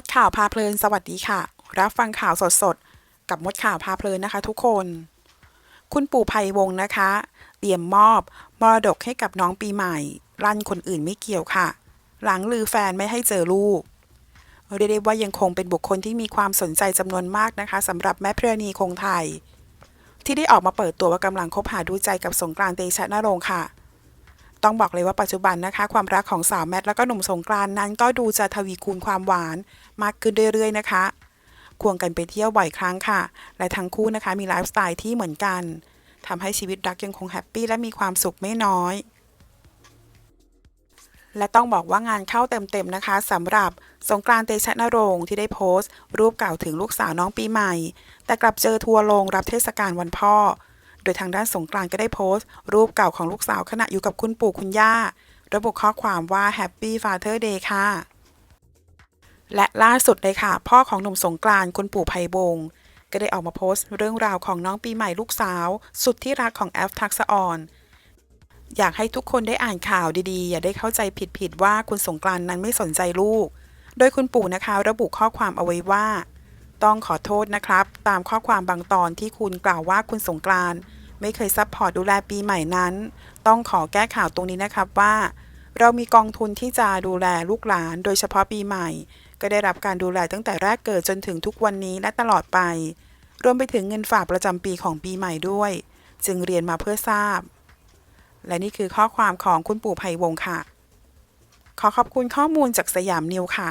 ดข่าวพาเพลินสวัสดีค่ะ รับฟังข่าวสดๆ กับมดข่าวพาเพลินนะคะทุกคน คุณปู่ไพวงนะคะ เตรียมมอบมรดกให้กับน้องปีใหม่ลั่นคนอื่นไม่เกี่ยวค่ะ หลังลือแฟนไม่ให้เจอลูกเรียกได้ว่ายังคงเป็นบุคคลที่มีความสนใจจำนวนมากนะคะสำหรับแม่เพรณีคงไทย ที่ได้ออกมาเปิดตัวว่ากำลังคบหาดูใจกับสงกรานต์เตชะนรงค์ค่ะ ต้องบอกเลยว่าปัจจุบันนะคะ ความรักของสาวแมทแล้วก็หนุ่มสงกรานนั้น ก็ดูจะทวีคูณความหวานมากขึ้นเรื่อยๆนะคะ ควงกันไปเที่ยวบ่อยครั้งค่ะ และทั้งคู่นะคะมีไลฟ์สไตล์ที่เหมือนกันทำให้ชีวิตรักยังคงแฮปปี้และมีความสุขไม่น้อย และต้องบอกว่างานเข้าเต็มๆนะคะสำหรับสงกรานเตชะนรงค์ที่ได้โพสต์ รูปเก่าวถึงลูกสาวน้องปีใหม่ แต่กลับเจอทัวร์ลงรับเทศกาลวันพ่อ ดยทางด้านสงกรานก็ได้โพสต์ รูปเก่าของลูกสาวขณะอยู่กับคุณปู่คุณย่า ระบุข้อความว่า Happy Father Day ค่ะ และล่าสุดเลยค่ะ พ่อของหนุ่มสงกรานคุณปู่ไพบงก็ได้ออกมาโพสต์ เรื่องราวของน้องปีใหม่ลูกสาว สุดที่รักของแอฟทักษออนอยากให้ทุกคนได้อ่านข่าวดีๆ อย่าได้เข้าใจผิดๆว่าคุณสงกรานนั้นไม่สนใจลูก โดยคุณปู่นะคะ ระบุข้อความเอาไว้ว่า ต้องขอโทษนะครับ ตามข้อความบางตอนที่คุณกล่าวว่าคุณสงกราน ไม่เคยซัพพอร์ตดูแลปีใหม่นั้น ต้องขอแก้ข่าวตรงนี้นะครับว่า เรามีกองทุนที่จะดูแลลูกหลาน โดยเฉพาะปีใหม่ ก็ได้รับการดูแลตั้งแต่แรกเกิดจนถึงทุกวันนี้และตลอดไป รวมไปถึงเงินฝากประจำปีของปีใหม่ด้วย จึงเรียนมาเพื่อทราบ และนี่คือข้อความของคุณปู่ไพวงค่ะ ขอขอบคุณข้อมูลจากสยามนิวค่ะ